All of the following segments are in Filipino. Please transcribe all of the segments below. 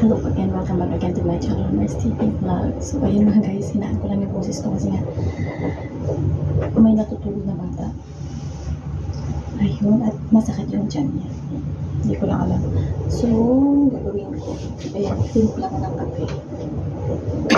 Hello again, welcome back again to my channel, Mars TV Vlog. So, ayun mga guys, hinaan ko lang yung boses ko kasi nga may natutulog na bata. Ayun, at masakit yung tiyan niya. Hindi ko lang alam. So, gagawin ko. Ayan, timpla ko ng kape.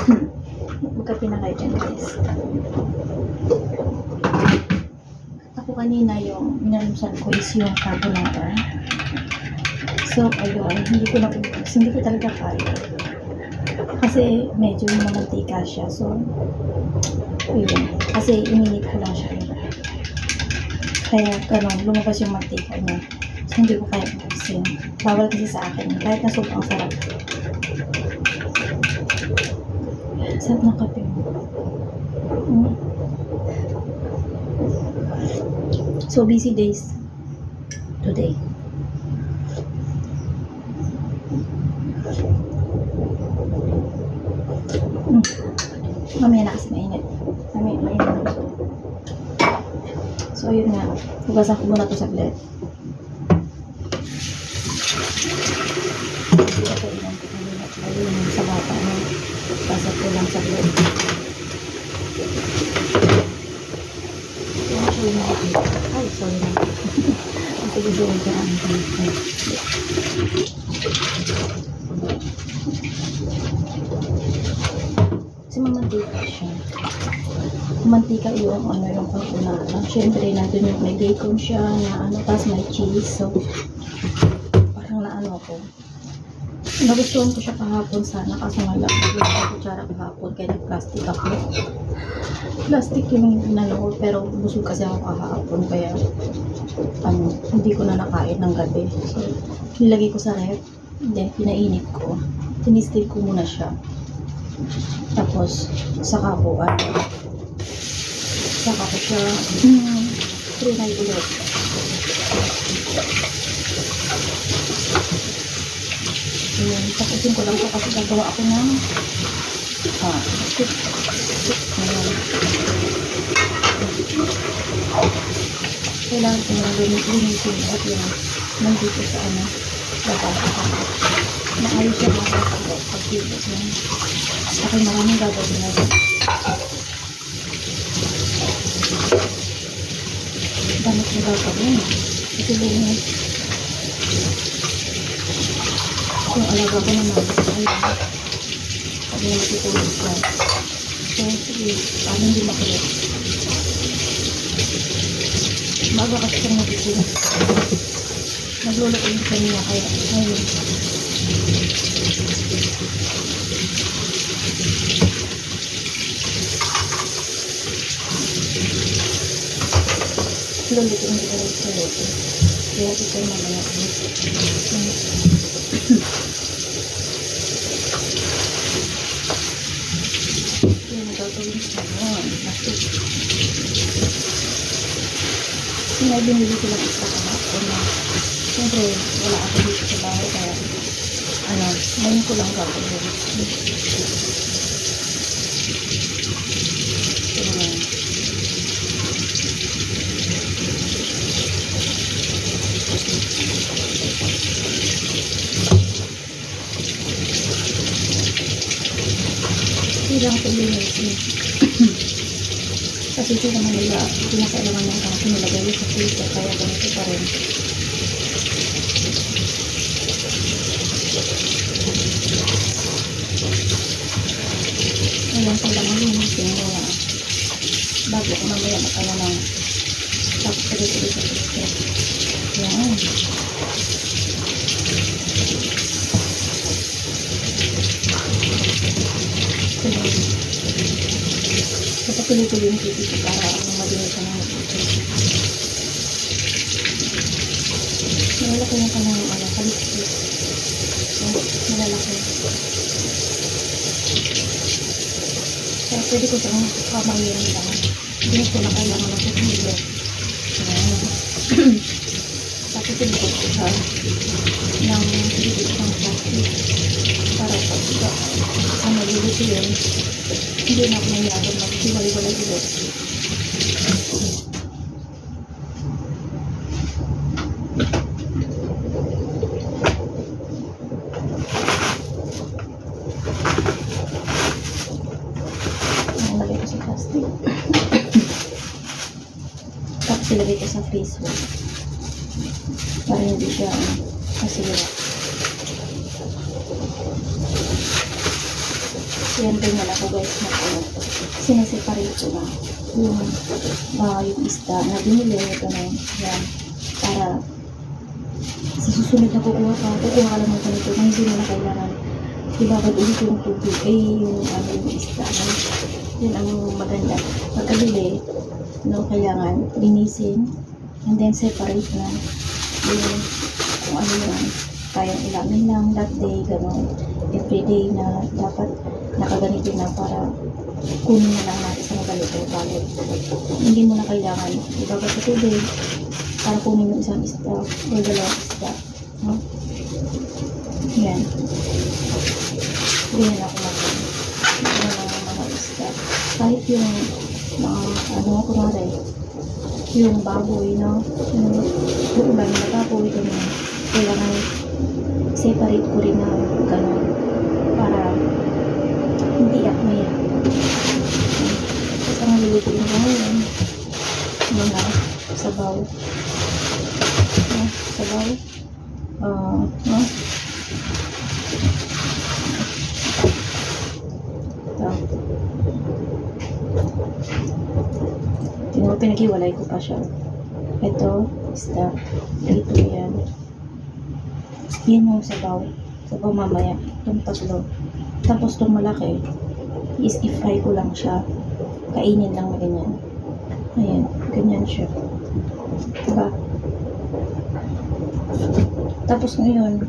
Magkape na kayo dyan, guys. Ako kanina yung minalumsan ko is yung carbonara. So, ayun, hindi ko na. Hindi ko talaga kaya. Kasi medyo mamantika siya. So, ayun. Kasi ininit ko lang siya. Kaya, ganun, lumabas yung mantika niya. So, hindi ko kaya ubusin. Bawal kasi sa akin. Kahit na sobrang sarap. Sarap ng kape. Mm. So, busy days today. Mamaya na kasi mainit. Mamaya mainit na. So, ayun nga. Hugasan ko muna ito saglit. Kanina. Ayun yung sa bata. No? Hugasan ko lang saglit. Ay, sorry na. Kasi gusto ko ang Kasi mamantika siya. Mantika yung ano yung carbonara. Siyempre, nandun yung may bacon siya na ano, tapos may cheese. So, parang naano ko. Nagustuhan ko siya kahapon sana kasi nagustuhan ko kutsara kahapon kaya nag-plastic ako. Plastic yung ko pero busog kasi ako kahapon kaya ano, hindi ko na nakain ng gabi. So, nilagay ko sa ref, then pinainit ko. Tinistil ko muna siya. Tapos, saka ko, ano, saka ko siya, hmm, trinay ulit. Ayan, tapusin ko lang ito kasi gagawa ako ng, ah, soup. Ayan. Kailangan ko na linisin at yan, nandito sa ano. Maayos siya mga kapag pagkilos yan. Ako maraming gagawin na rin. Damit na gagawin. Kasi lumis. Kung alaga ko naman, ayun. Sabi na matutulog siya. So, sige, paano hindi makulit? Baga kasi siyang matutulog. Naglulok yung kanya, kaya ayun. Lulutuin ko luto. Kaya ito yung mamaya. Yan ang gagawin sa. Nasip. May binili ko lang isa kahapon na siyempre wala ako dito sa bahay kaya ano, ngayon ko lang gagawin. Kasi hindi naman nila pinakailangan ng kaso nilagay sa freezer kaya ganito pa rin. Ilang pa lang ang linisin mo na bago ko mamaya makala ng tapos tuloy-tuloy sa freezer. Yan. Tuloy. Kapag tuloy-tuloy yung titi para ano madinig ka ng Malalaki yung kanang ano, kaliskis. Malalaki. Kaya pwede ko siyang kamayin lang. Hindi ko na kailangan ng sedikit besar yang sedikit sensasi para pasukan sama dulu sih yang dia nak menyadar masih balik-balik juga pasti lebih ko Facebook. Para hindi siya ano, masira. Din wala ko guys na ano. Sineseparate ko na yung, ah, yung isda na binili. Ito na. Yan. Para sa susunod na kukuha ka, kukuha ka lang ng ganito kung hindi na kailangan ibabad ulit yung tubig, ay yung ano yung isda. No? Yun ang maganda. Pagkabili, no, kailangan linisin and then separate na yung kung ano yan kayang ilamin lang that day, gano'n. Everyday na dapat nakaganito na para kunin na lang natin sa magalito. Balik. Hindi mo na kailangan ibabad sa tubig para kunin yung isang isda o dalawang isda. No? Yan. Ganyan ako mag ng mga mga isda. Kahit yung mga ano, kunwari, yung baboy, no? Yung, iba yung baboy, ganyan. Kailangan separate ko rin na gano'n para hindi ako mahirap. Tapos ang naluluto ko ngayon, mga sabaw. No? Sabaw. Ah, no? Ito. Pinag-iwalay ko pa siya. Ito, isda. Ito yan. Yan yung sabaw. Sabaw mamaya. Itong tatlo. Tapos itong malaki, is i-fry ko lang siya. Kainin lang na ganyan. Ayan, ganyan siya. Diba? Tapos ngayon,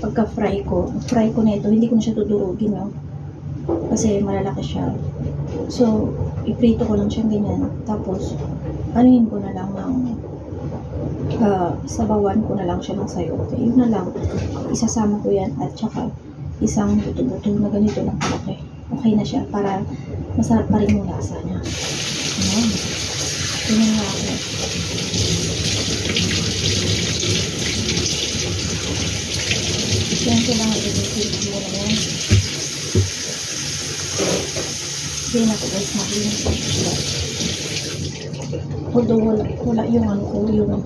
pagka-fry ko, fry ko na ito, hindi ko na siya tudurugin, no? Kasi malalaki siya. So, iprito ko lang siyang ganyan. Tapos, anuhin ko na lang ng ah, sabawan ko na lang siya ng sayote. Yun na lang. Isasama ko yan at saka isang buto-buto na ganito lang kalaki. Okay na siya para masarap pa rin yung lasa niya. Ayan. Ganyan nga ako. Yan ko lang i-repeat mo na yan. Hindi na ko guys isda. Although wala, wala yung ano ko, yung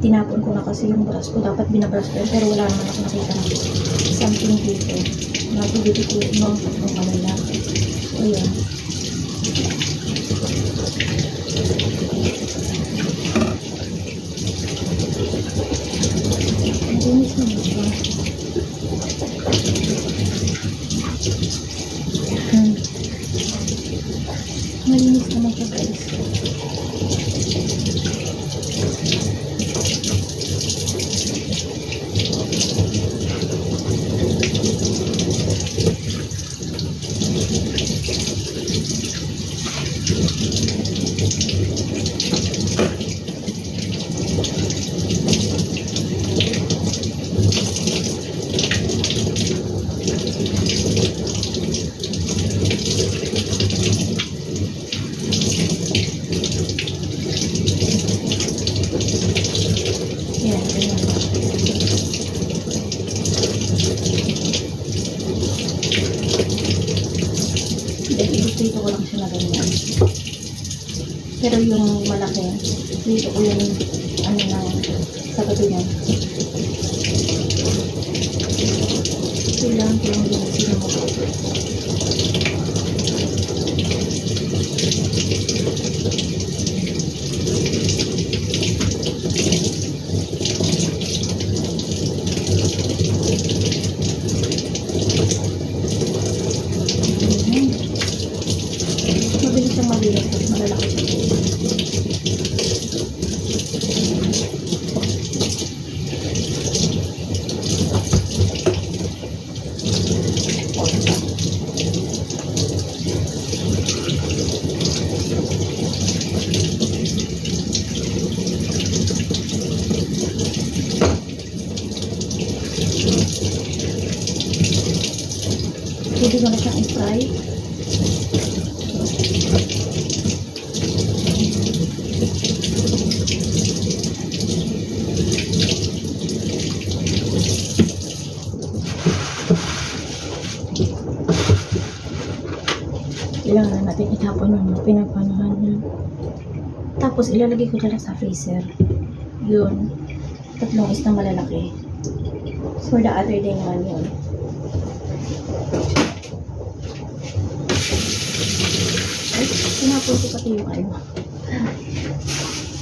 tinapon ko na kasi yung brush ko. Dapat binabrush ko yun, pero wala naman ako nakita ng something dito. Nabibili ko yung ng ano na. So, yun. Malinis naman siya. Hmm. Malinis naman siya guys. Yan, ganyan. Then, i-dito ko lang siya na ganyan. Pero yung malaki, dito ko yung ano na sa gabi niya. Kailangan ko yung linisin mo. Ayan. Mabilis siyang malinis at malalaki siya. Pwede ko na siyang i-fry. Kailangan natin itapon yung pinapanahan niya. Tapos, ilalagay ko na lang sa freezer. Yun. Tatlong is na malalaki. For the other day naman yun. Ay, sinapol ko pati yung ano.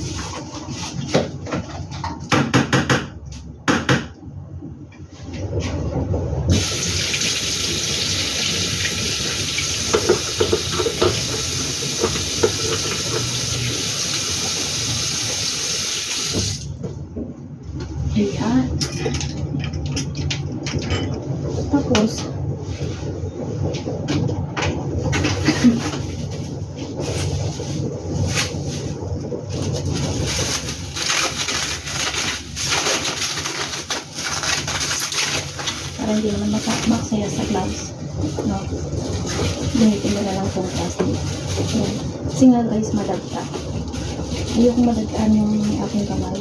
Ayan. Tapos, para hindi naman maka- maksaya sa gloves. No? Gamitin mo na lang itong plastic. Ayan. Kasi nga guys, madagta. Ayoko madagtaan yung aking kamay.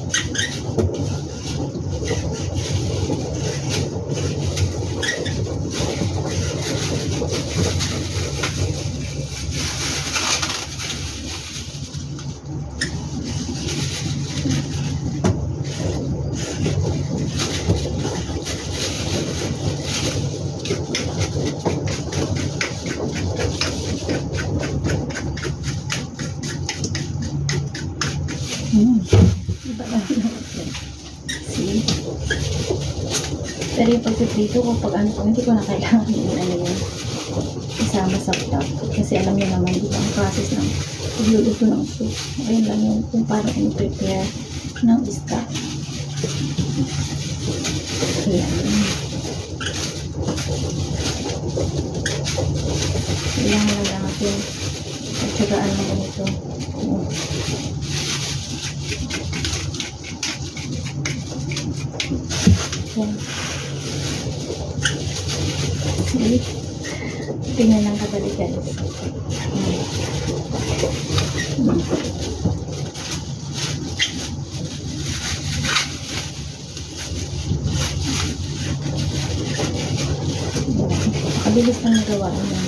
Yung pagpiprito ko, pag ano ko, hindi ko na kailangan yung ano yun. Isama sa top. Kasi alam niyo naman, di ba, ang process ng pagluluto ng soup. Ayun lang yung kung paano kung prepare ng stock. Ayan. Kailangan lang natin at syagaan ng ganito. Ayan. See? Tingnan lang kadali guys. Hmm. Kabilis lang nagawa niya.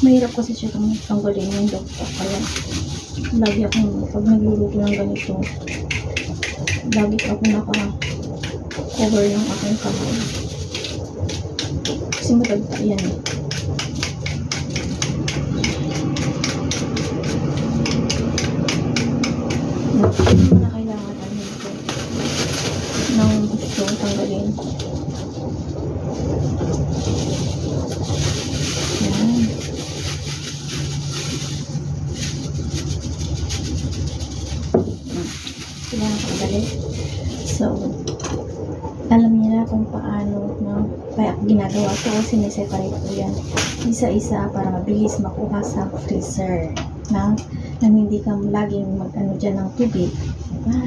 Mahirap kasi siya kung tanggalin yung doktor. Kaya lagi akong, pag nagluluto ng ganito, lagi ako naka-cover ng aking kamay. Kasi matagta yan eh. Hindi na kailangan ano ito ng gusto tanggalin. Yan. Kailangan tanggalin. So, alam niyo na kung paano no, kaya ginagawa ko kasi sineseparate ko yan isa-isa para mabilis makuha sa freezer na nang hindi ka laging mag ano dyan ng tubig. Diba?